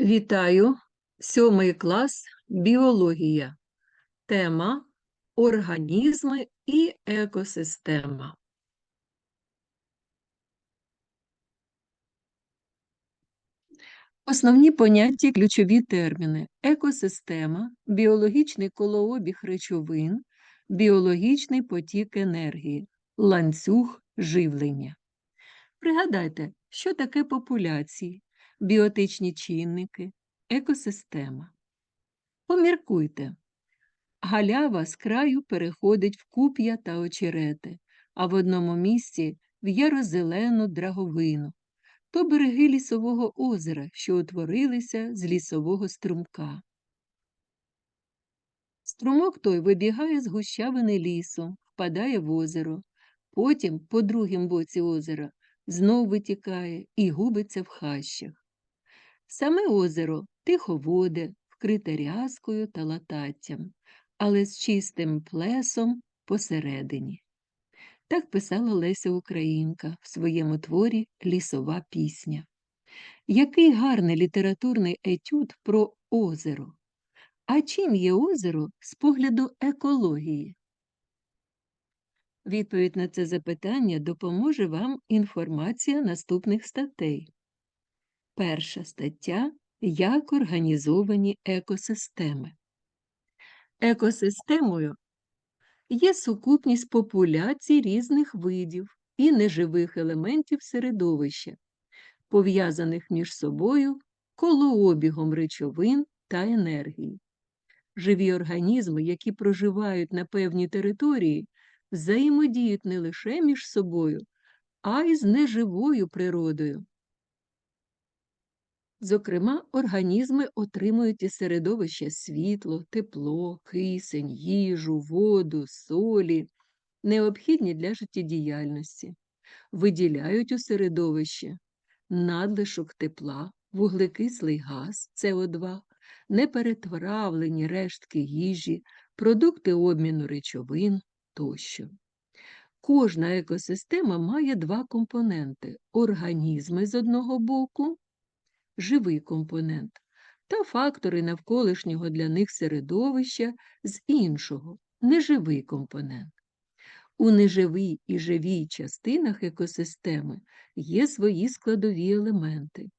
Вітаю! Сьомий клас біологія. Тема організми і екосистема. Основні поняття ключові терміни: екосистема, біологічний колообіг речовин, біологічний потік енергії, ланцюг живлення. Пригадайте, що таке популяції, біотичні чинники, екосистема. Поміркуйте. Галява з краю переходить в куп'я та очерети, а в одному місці в ярозелену драговину. То береги лісового озера, що утворилися з лісового струмка. Струмок той вибігає з гущавини лісу, впадає в озеро, потім, по другім боці озера, знов витікає і губиться в хащах. Саме озеро тиховоде, вкрите рязкою та лататтям, але з чистим плесом посередині. Так писала Леся Українка в своєму творі Лісова пісня. Який гарний літературний етюд про озеро. А чим є озеро з погляду екології? Відповідь на це запитання допоможе вам інформація наступних статей. Перша стаття Як організовані екосистеми. Екосистемою є сукупність популяцій різних видів і неживих елементів середовища, пов'язаних між собою колообігом речовин та енергії. Живі організми, які проживають на певній території, взаємодіють не лише між собою, а й з неживою природою. Зокрема, організми отримують із середовища світло, тепло, кисень, їжу, воду, солі, необхідні для життєдіяльності, виділяють у середовище надлишок тепла, вуглекислий газ СО2, неперетравлені рештки їжі, продукти обміну речовин тощо. Кожна екосистема має два компоненти організми з одного боку живий компонент, та фактори навколишнього для них середовища з іншого неживий компонент. У неживій і живій частинах екосистеми є свої складові елементи.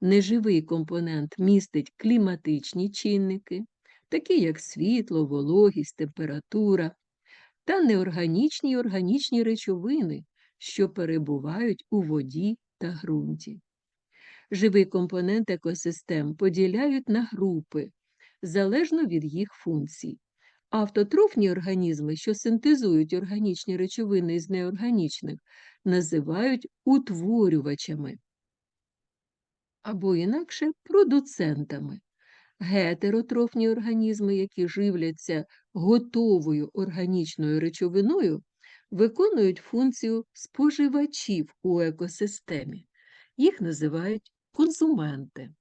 Неживий компонент містить кліматичні чинники, такі як світло, вологість, температура, та неорганічні й органічні речовини, що перебувають у воді та ґрунті. Живий компонент екосистем поділяють на групи залежно від їх функцій. Автотрофні організми, що синтезують органічні речовини із неорганічних, називають утворювачами або інакше продуцентами. Гетеротрофні організми, які живляться готовою органічною речовиною, виконують функцію споживачів у екосистемі. Їх називають консументи.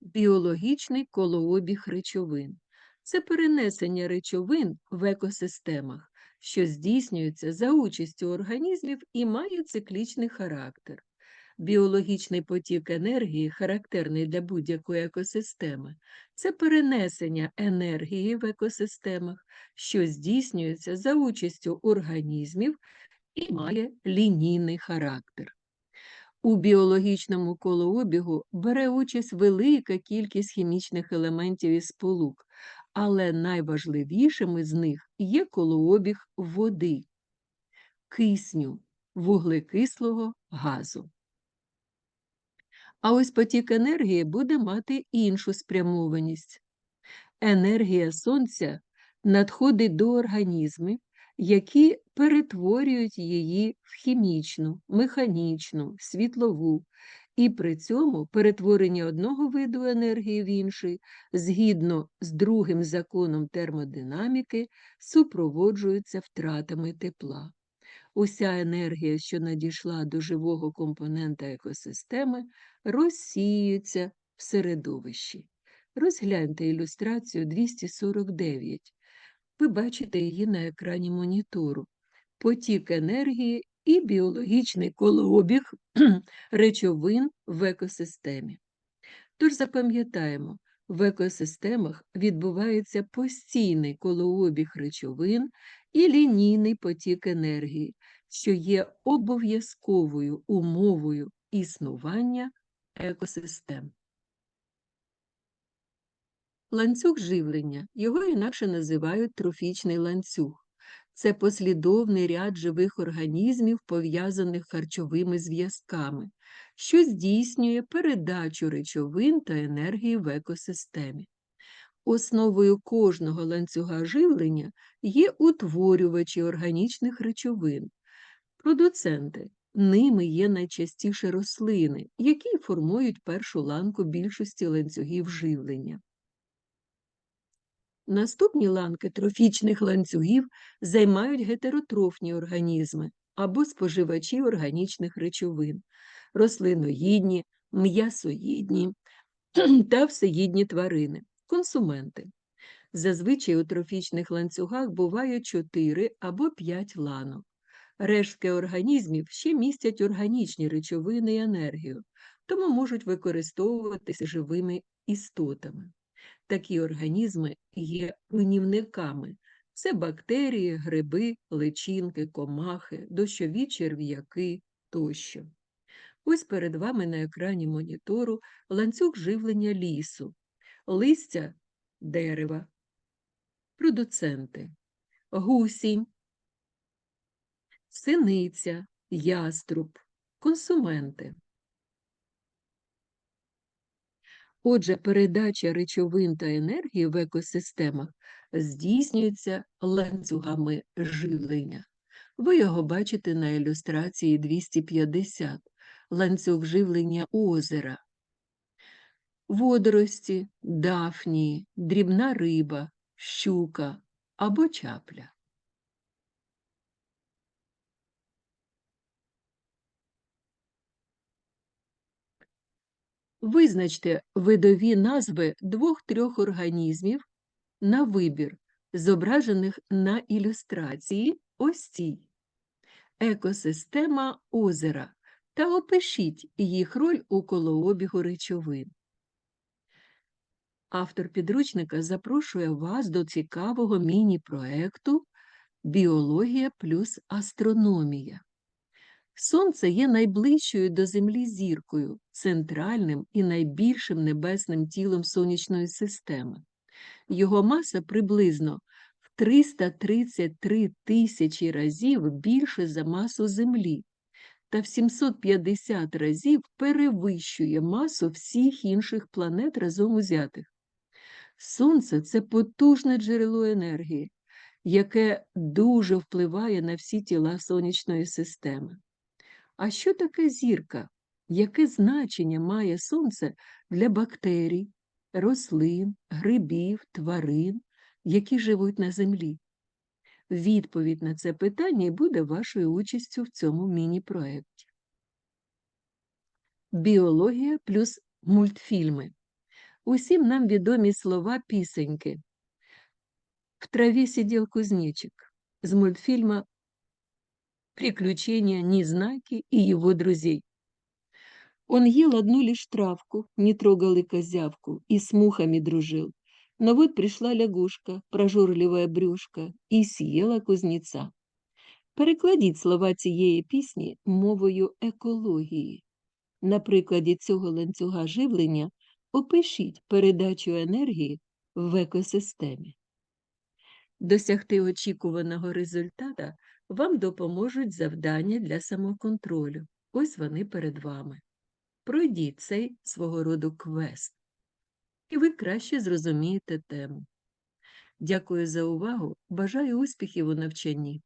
Біологічний колообіг речовин це перенесення речовин в екосистемах, що здійснюється за участю організмів і має циклічний характер. Біологічний потік енергії, характерний для будь-якої екосистеми, це перенесення енергії в екосистемах, що здійснюється за участю організмів і має лінійний характер. У біологічному колообігу бере участь велика кількість хімічних елементів і сполук, але найважливішими з них є колообіг води, кисню, вуглекислого газу. А ось потік енергії буде мати іншу спрямованість. Енергія сонця надходить до організмів, які перетворюють її в хімічну, механічну, світлову, і при цьому перетворення одного виду енергії в інший, згідно з другим законом термодинаміки, супроводжуються втратами тепла. Уся енергія, що надійшла до живого компонента екосистеми, розсіюється в середовищі. Розгляньте ілюстрацію 249. Ви бачите її на екрані монітору. потік енергії і біологічний колообіг речовин в екосистемі. Тож запам'ятаємо, в екосистемах відбувається постійний колообіг речовин і лінійний потік енергії, що є обов'язковою умовою існування екосистем. Ланцюг живлення його інакше називають трофічний ланцюг. Це послідовний ряд живих організмів, пов'язаних харчовими зв'язками, що здійснює передачу речовин та енергії в екосистемі. Основою кожного ланцюга живлення є утворювачі органічних речовин, продуценти. Ними є найчастіше рослини, які формують першу ланку більшості ланцюгів живлення. Наступні ланки трофічних ланцюгів займають гетеротрофні організми або споживачі органічних речовин, рослиноїдні, м'ясоїдні та всеїдні тварини, консументи. Зазвичай у трофічних ланцюгах буває 4 або 5 ланок. Рештки організмів ще містять органічні речовини і енергію, тому можуть використовуватися живими істотами. Такі організми є руйнівниками. Це бактерії, гриби, личинки, комахи, дощові черв'яки тощо. Ось перед вами на екрані монітору ланцюг живлення лісу, листя дерева, продуценти, гусінь, синиця, яструб, консументи. Отже, передача речовин та енергії в екосистемах здійснюється ланцюгами живлення. Ви його бачите на ілюстрації 250 ланцюг живлення озера, водорості, дафнії, дрібна риба, щука або чапля. Визначте видові назви двох-трьох організмів на вибір, зображених на ілюстрації ось цій. Екосистема озера та опишіть їх роль у колообігу речовин. Автор підручника запрошує вас до цікавого міні-проекту Біологія плюс астрономія. Сонце є найближчою до Землі зіркою, центральним і найбільшим небесним тілом сонячної системи. Його маса приблизно в 333 тисячі разів більше за масу Землі та в 750 разів перевищує масу всіх інших планет разом узятих. Сонце це потужне джерело енергії, яке дуже впливає на всі тіла сонячної системи. А що таке зірка? Яке значення має сонце для бактерій, рослин, грибів, тварин, які живуть на землі? Відповідь на це питання буде вашою участю в цьому міні-проєкті. Біологія плюс мультфільми. Усім нам відомі слова пісеньки. В траві сидів кузнечик з мультфільма приключения Незнаки и его друзей. Он ел одну лишь травку, не трогал и козявку, и с мухами дружил. Но вот пришла лягушка, прожорливая брюшка, і съела кузнеца. Перекладіть слова цієї пісні мовою екології. На прикладі цього ланцюга живлення опишіть передачу енергії в екосистемі. Досягти очікуваного результата вам допоможуть завдання для самоконтролю. Ось вони перед вами. Пройдіть цей свого роду квест, і ви краще зрозумієте тему. Дякую за увагу. Бажаю успіхів у навчанні.